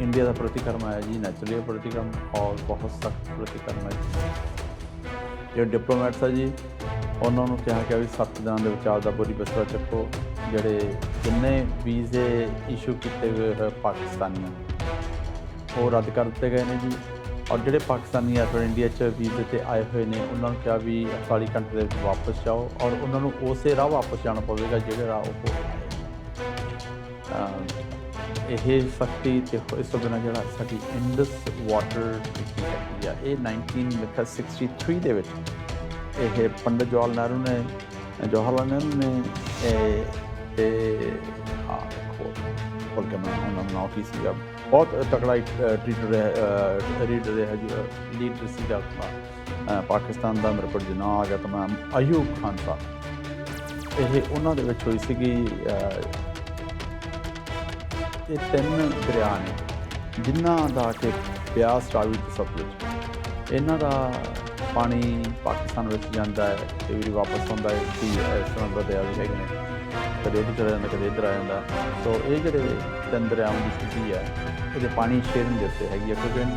India ਦਾ ਪ੍ਰਤੀਕਰਮ ਆਇਆ ਜੀ ਨੈਚੁਰਲੀ ਪ੍ਰਤੀਕਰਮ ਔਰ ਬਹੁਤ ਸਖਤ ਪ੍ਰਤੀਕਰਮ ਹੈ ਜੋ। ਡਿਪਲੋਮੈਟਸ ਹੈ ਜੀ, ਉਹਨਾਂ ਨੂੰ ਕਿਹਾ ਕਿ ਵੀ ਸੱਤ ਦਿਨਾਂ ਦੇ ਵਿੱਚ ਆਪ ਦਾ ਪੂਰੀ ਬਸਤਾ ਚੱਕੋ, ਜਿਹੜੇ ਜਿੰਨੇ ਵੀਜ਼ੇ ਇਸ਼ੂ ਕੀਤੇ ਹੋਏ ਹੈ ਪਾਕਿਸਤਾਨੀਆਂ ਉਹ ਰੱਦ ਕਰ ਦਿੱਤੇ ਗਏ ਨੇ ਜੀ। ਔਰ ਜਿਹੜੇ ਪਾਕਿਸਤਾਨੀ ਆਟੋ ਇੰਡੀਆ 'ਚ ਵੀਜ਼ੇ ਤੇ ਆਏ ਹੋਏ ਨੇ, ਉਹਨਾਂ ਨੂੰ ਕਿਹਾ ਵੀ 48 ਕੰਟਰੀ ਦੇ ਵਿੱਚ ਵਾਪਸ ਜਾਓ ਔਰ ਉਹਨਾਂ ਨੂੰ ਉਸੇ ਰਾਹ ਵਾਪਸ ਜਾਣਾ ਪਵੇਗਾ, ਜਿਹੜੇ ਰਾਹ ਉਹ ਇਹ ਸਖਤੀ ਤੇ ਇਸ ਤੋਂ ਬਿਨਾਂ ਜਿਹੜਾ ਸਾਡੀ ਇੰਡਸ ਵਾਟਰ ਟ੍ਰੀਟੀ ਹੈਗੀ ਆ ਇਹ 1963 ਦੇ ਵਿੱਚ ਇਹ ਪੰਡਤ ਜਵਾਹਰ ਨਹਿਰੂ ਨੇ ਜਵਾਹਰ ਲਾਲ ਨਹਿਰੂ ਨੇ ਇਹ ਤੇ ਆ ਖੋਲ ਕੇ ਮੈਂ ਉਹਨਾਂ ਦਾ ਨਾਮ ਕੀ ਸੀਗਾ। ਬਹੁਤ ਤਕੜਾ ਟ੍ਰੀਟਰ ਰਿਹਾ ਰੀਡਰ ਰਿਹਾ ਜੀ ਲੀਡਰ ਸੀਗਾ ਅ, ਪਾਕਿਸਤਾਨ ਦਾ ਮੇਰੇ ਕੋਲ ਜੀ ਨਾਂ ਆ ਗਿਆ ਤਾਂ ਅਯੂਬ ਖਾਨ ਸਾਹਿਬ। ਇਹ ਉਹਨਾਂ ਦੇ ਵਿੱਚ ਹੋਈ ਸੀਗੀ ਇਹ ਤਿੰਨ ਦਰਿਆ ਨੇ, ਜਿਨ੍ਹਾਂ ਦਾ ਕਿ ਬਿਆਸ ਰਾਵੀ ਤੇ ਸਤਲੁਜ ਇਹਨਾਂ ਦਾ ਪਾਣੀ ਪਾਕਿਸਤਾਨ ਵਿੱਚ ਜਾਂਦਾ ਹੈ ਤੇ ਵੀ ਵਾਪਸ ਆਉਂਦਾ ਹੈ, ਕਿ ਇਸ ਤਰ੍ਹਾਂ ਦਾ ਦਰਿਆ ਵੀ ਹੈਗੇ ਨੇ। ਕਦੇ ਉੱਧਰ ਆ ਜਾਂਦਾ, ਕਦੇ ਇੱਧਰ ਆ ਜਾਂਦਾ। ਸੋ ਇਹ ਜਿਹੜੇ ਤਿੰਨ ਦਰਿਆਵਾਂ ਦੀ ਸਥਿਤੀ ਹੈ, ਇਹਦੇ ਪਾਣੀ ਸ਼ੇਅਰਿੰਗ ਦੇ ਉੱਤੇ ਹੈਗੀ ਹੈ, ਕਿਉਂਕਿ